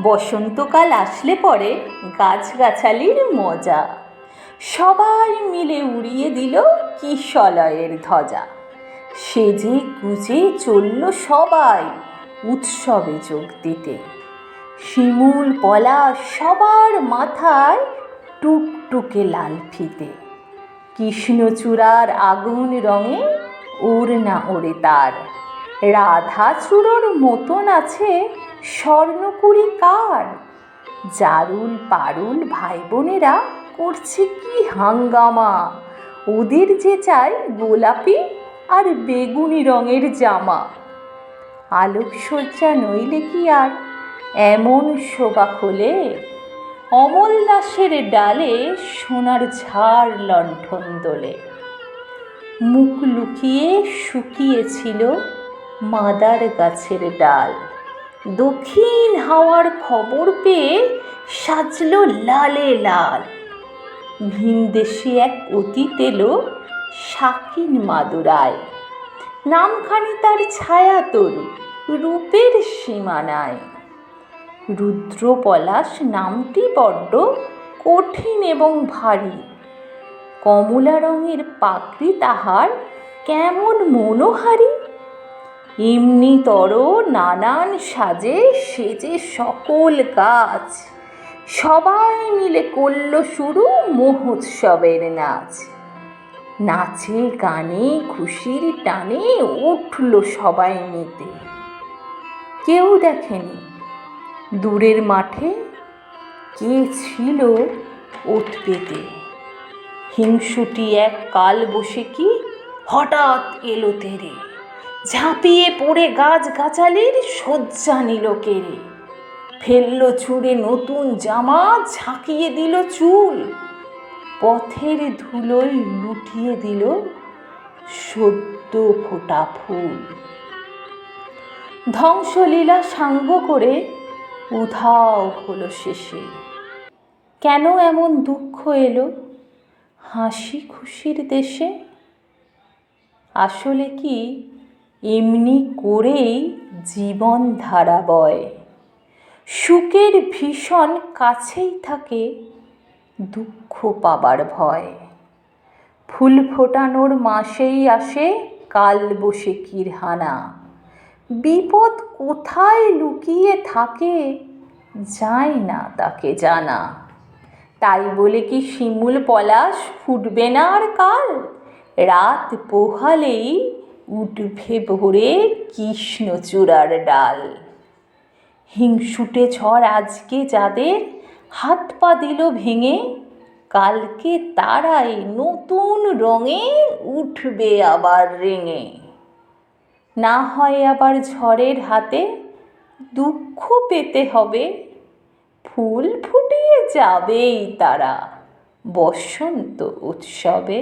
বসন্তকাল আসলে পরে গাছগাছালির মজা। সবাই মিলে উড়িয়ে দিল কিশলয়ের ধ্বজা। সেজে গুজে চলল সবাই উৎসবে যোগ দিতে। শিমুল পলাশ সবার মাথায় টুকটুকে লাল ফিতে। কৃষ্ণচূড়ার আগুন রঙে ওড়না ওড়ে তার। রাধা চূড়োর মতন আছে স্বর্ণকুড়ি কার? জারুল পারুল ভাই বোনেরা করছে কি হাঙ্গামা? ওদের যে চাই গোলাপি আর বেগুনি রঙের জামা। আলোকসজ্জা নইলে কি আর? এমন শোভা খোলে? অমল দাসের ডালে সোনার ঝাড় লণ্ঠন দোলে মুখ লুকিয়ে শুকিয়েছিল মাদার গাছের ডাল। দক্ষিণ হাওয়ার খবর পেয়ে সাজল লালে লাল। ভিনদেশে এক অতীত এলো শাকিন মাদুরায়। নামখানি তার ছায়া তরু রূপের সীমানায়। রুদ্র পলাশ নামটি বড্ড কঠিন এবং ভারী। কমলা রঙের পাকড়ি তাহার কেমন মনোহারী। এমনি তর নানান সাজে সেজে সকল গাছ সবাই মিলে করল শুরু মহোৎসবের নাচ। নাচে গানে খুশির টানে উঠল সবাই মেতে। কেউ দেখেনি। দূরের মাঠে কে ছিল ওত পেতে? হিংসুটি এক কাল বসে কি হঠাৎ এলো তেরে? ঝাঁপিয়ে পড়ে গাছ গাছালির শয্যা নিল কেড়ে ফেলল ছুঁড়ে নতুন জামা, ঝাঁকিয়ে দিল চুল, পথের ধুলোয় লুটিয়ে দিল সদ্য ফোটা ফুল। ধ্বংসলীলা সাঙ্গ করে উধাও হলো শেষে। কেন এমন দুঃখ এলো হাসি খুশির দেশে? আসলে কি এমনি করেই জীবন ধারা বয় সুখের ভীষণ কাছেই থাকে দুঃখ পাবার ভয়। ফুল ফোটানোর মাসেই আসে কাল বসে কিরহানা। বিপদ কোথায় লুকিয়ে থাকে যায় না তাকে জানা। তাই বলে কি শিমুল পলাশ ফুটবে না আর কাল? রাত পোহালেই উঠবে ভোরে কৃষ্ণচূড়ার ডাল। হিংসুটে ঝড় আজকে যাদের, হাত পা দিল ভেঙে, কালকে তারাই নতুন রঙে উঠবে আবার রেঙে। না হয় আবার ঝড়ের হাতে দুঃখ পেতে হবে, ফুল ফুটিয়ে যাবেই তারা বসন্ত উৎসবে।